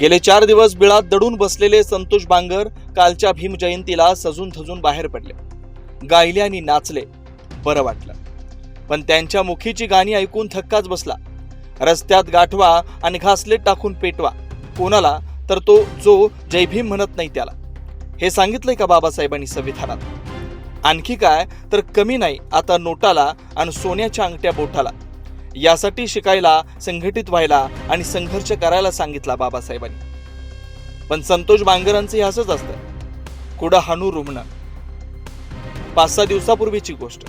गेले चार दिवस बिळात दडून बसलेले संतोष बांगर कालच्या भीम जयंतीला सजून थजून बाहेर पडले. गायले आणि नाचले. बरं वाटलं. पण त्यांच्या मुखीची गाणी ऐकून थक्काच बसला. रस्त्यात गाठवा आणि घासलेट टाकून पेटवा. कोणाला? तर तो जो जय भीम म्हणत नाही त्याला. हे सांगितलंय का बाबासाहेबांनी संविधानात? आणखी काय? तर कमी नाही. आता नोटाला आणि सोन्याच्या अंगठ्या बोटाला. यासाठी शिकायला संघटित व्हायला आणि संघर्ष करायला सांगितला बाबासाहेबांनी. पण संतोष बांगरांचं हे असंच असतं. कुडं हाणू रुग्ण. पाच सहा दिवसापूर्वीची गोष्ट.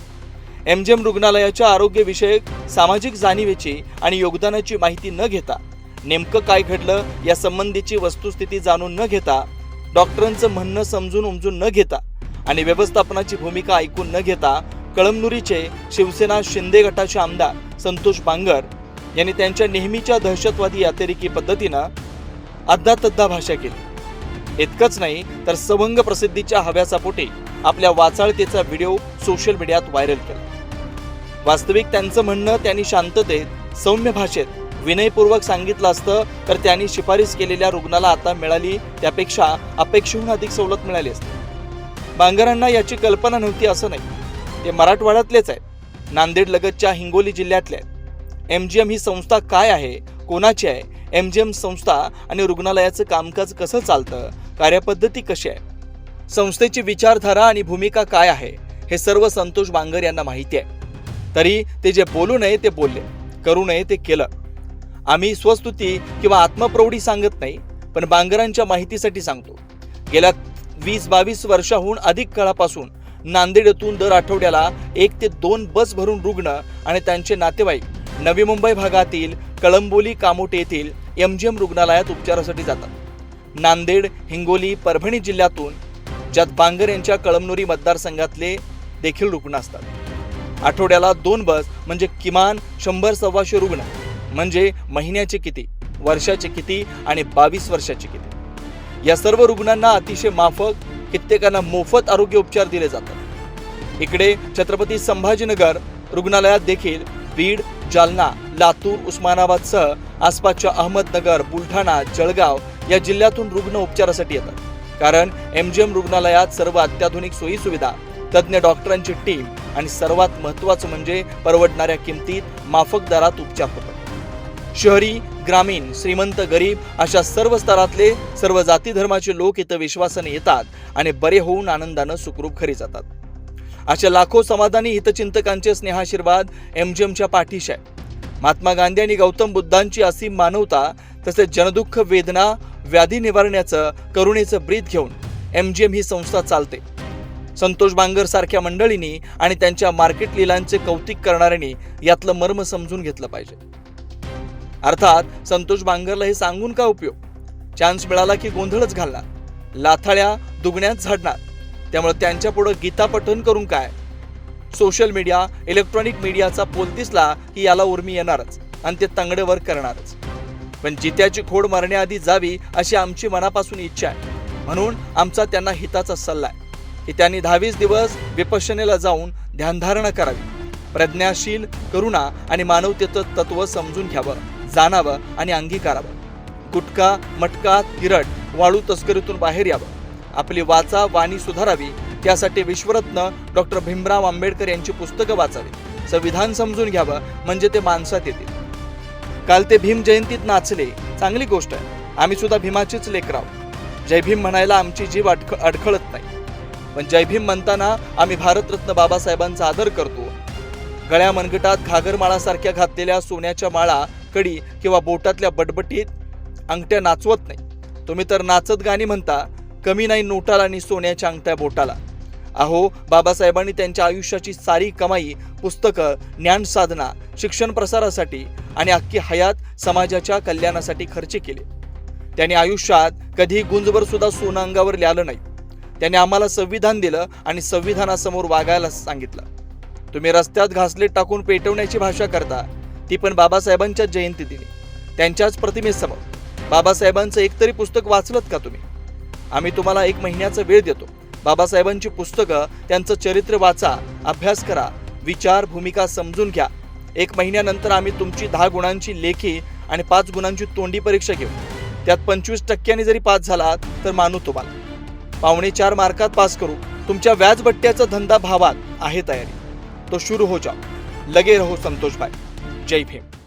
एम जी एम रुग्णालयाच्या आरोग्यविषयक सामाजिक जाणीवेची आणि योगदानाची माहिती न घेता नेमकं काय घडलं या संबंधीची वस्तुस्थिती जाणून न घेता डॉक्टरांचं म्हणणं समजून उमजून न घेता आणि व्यवस्थापनाची भूमिका ऐकून न घेता कळमनुरीचे शिवसेना शिंदे गटाचे आमदार संतोष बांगर यांनी त्यांच्या नेहमीच्या दहशतवादी यातेरिकी पद्धतीनं अद्दातद्दा भाषा केली. इतकंच नाही तर सवंग प्रसिद्धीच्या हव्यासापोटी आपल्या वाचाळतेचा व्हिडिओ सोशल मीडियात व्हायरल केला. वास्तविक त्यांचं म्हणणं त्यांनी शांततेत सौम्य भाषेत विनयपूर्वक सांगितलं असतं तर त्यांनी शिफारस केलेल्या रुग्णाला आता मिळाली त्यापेक्षा अपेक्षेहून अधिक सवलत मिळाली असती. बांगरांना याची कल्पना नव्हती असं नाही. ते मराठवाड्यातलेच आहेत. नांदेड लगतच्या हिंगोली जिल्ह्यातले आहेत. एम जी एम ही संस्था काय आहे? कोणाची आहे? एम जी एम संस्था आणि रुग्णालयाचं कामकाज कसं चालतं? कार्यपद्धती कशी आहे? संस्थेची विचारधारा आणि भूमिका काय आहे? हे सर्व संतोष बांगर यांना माहिती आहे. तरी ते जे बोलू नये ते बोलले. करू नये ते केलं. आम्ही स्वस्तुती किंवा आत्मप्रौढी सांगत नाही पण बांगरांच्या माहितीसाठी सांगतो. गेल्या वीस बावीस वर्षाहून अधिक काळापासून नांदेड येथून दर आठवड्याला एक ते दोन बस भरून रुग्ण आणि त्यांचे नातेवाईक. नवी मुंबई भागातील कळंबोली कामोटे येथील एम जी एम रुग्णालयात उपचारासाठी जातात. नांदेड हिंगोली परभणी जिल्ह्यातून ज्यात बांगर यांच्या कळमनुरी मतदारसंघातले देखील रुग्ण असतात. आठवड्याला दोन बस म्हणजे किमान शंभर सव्वाशे रुग्ण. म्हणजे महिन्याचे किती वर्षाचे किती आणि बावीस वर्षाचे किती. या सर्व रुग्णांना अतिशय माफक कित्येकांना मोफत आरोग्य उपचार दिले जातात. इकडे छत्रपती संभाजीनगर रुग्णालयात देखील बीड जालना लातूर उस्मानाबादसह आसपासच्या अहमदनगर बुलढाणा जळगाव या जिल्ह्यातून रुग्ण उपचारासाठी येतात. कारण एम जी एम रुग्णालयात सर्व अत्याधुनिक सोयी सुविधा तज्ज्ञ डॉक्टरांची टीम आणि सर्वात महत्त्वाचं म्हणजे परवडणाऱ्या किमतीत माफक दरात उपचार होतात. शहरी ग्रामीण श्रीमंत गरीब अशा सर्व स्तरातले सर्व जाती धर्माचे लोक इथं विश्वासाने येतात आणि बरे होऊन आनंदानं सुखरूप घरी जातात. अशा लाखो समाधानी हितचिंतकांचे स्नेहाशीर्वाद एम जी एमच्या पाठीशी आहे. महात्मा गांधी आणि गौतम बुद्धांची असीम मानवता तसेच जनदुःख वेदना व्याधी निवारण्याचं करुणेचं ब्रीद घेऊन एम जी एम ही संस्था चालते. संतोष बांगर सारख्या मंडळींनी आणि त्यांच्या मार्केट लिलांचे कौतिक करणाऱ्यांनी यातलं मर्म समजून घेतलं पाहिजे. अर्थात संतोष बांगरला हे सांगून का उपयोग? चान्स मिळाला की गोंधळच घालणार. लाथाळ्या दुगण्यात झाडणार. त्यामुळे त्यांच्या पुढं गीता पठण करून काय? सोशल मीडिया इलेक्ट्रॉनिक मीडियाचा पोल दिसला की याला उर्मी येणारच आणि ते तंगडेवर करणारच. पण जित्याची खोड मरण्याआधी जावी अशी आमची मनापासून इच्छा आहे. म्हणून आमचा त्यांना हिताचा सल्ला आहे की त्यांनी दहावीस दिवस विपशनेला जाऊन ध्यानधारणा करावी. प्रज्ञाशील करुणा आणि मानवतेचं तत्व समजून घ्यावं. जाणावं आणि अंगीकारावं. गुटखा मटका तिरट वाळू तस्करीतून बाहेर यावं. आपली वाचा वाणी सुधारावी त्यासाठी विश्वरत्न डॉक्टर भीमराव आंबेडकर यांची पुस्तकं वाचावी संविधान समजून घ्यावं म्हणजे ते माणसात येतील. काल ते भीम जयंतीत नाचले. चांगली गोष्ट आहे. आम्ही सुद्धा भीमाचीच लेकराव जय भीम म्हणायला आमची जीव अडख अडखळत नाही. पण जय भीम म्हणताना आम्ही भारतरत्न बाबासाहेबांचा आदर करतो. गळ्या मनगटात घागरमाळासारख्या घातलेल्या सोन्याच्या माळा कडी किंवा बोटातल्या बटबटीत अंगठ्या नाचवत नाही. तुम्ही तर नाचत गाणी म्हणता कमी नाही नोटाला आणि सोन्याच्या अंगठ्या बोटाला. अहो बाबासाहेबांनी त्यांच्या आयुष्याची सारी कमाई पुस्तकं ज्ञान साधना शिक्षण प्रसारासाठी आणि अख्खी हयात समाजाच्या कल्याणासाठी खर्च केले. त्यांनी आयुष्यात कधी गुंजभर सुद्धा सोनं अंगावर लिहिलं नाही. त्यांनी आम्हाला संविधान दिलं आणि संविधानासमोर वागायला सांगितलं. तुम्ही रस्त्यात घासले टाकून पेटवण्याची भाषा करता ती पण बाबासाहेबांच्या जयंती दिनी त्यांच्याच प्रतिमेसमोर. बाबासाहेबांचं एकतरी पुस्तक वाचलत का तुम्ही? आम्ही तुम्हाला एक महिन्याचा वेळ देतो. बाबासाहेबांची पुस्तकं त्यांचं चरित्र वाचा अभ्यास करा विचार भूमिका समजून घ्या. एक महिन्यानंतर आम्ही तुमची दहा गुणांची लेखी आणि पाच गुणांची तोंडी परीक्षा घेऊ. त्यात पंचवीस टक्क्यांनी जरी पास झालात तर मानू तुम्हाला. पावणे चार मार्कात पास करू. तुमच्या व्याजबट्ट्याचा धंदा भावात आहे तयारी. तो शुरू हो जाओ. लगे रहो संतोष भाई जय भीम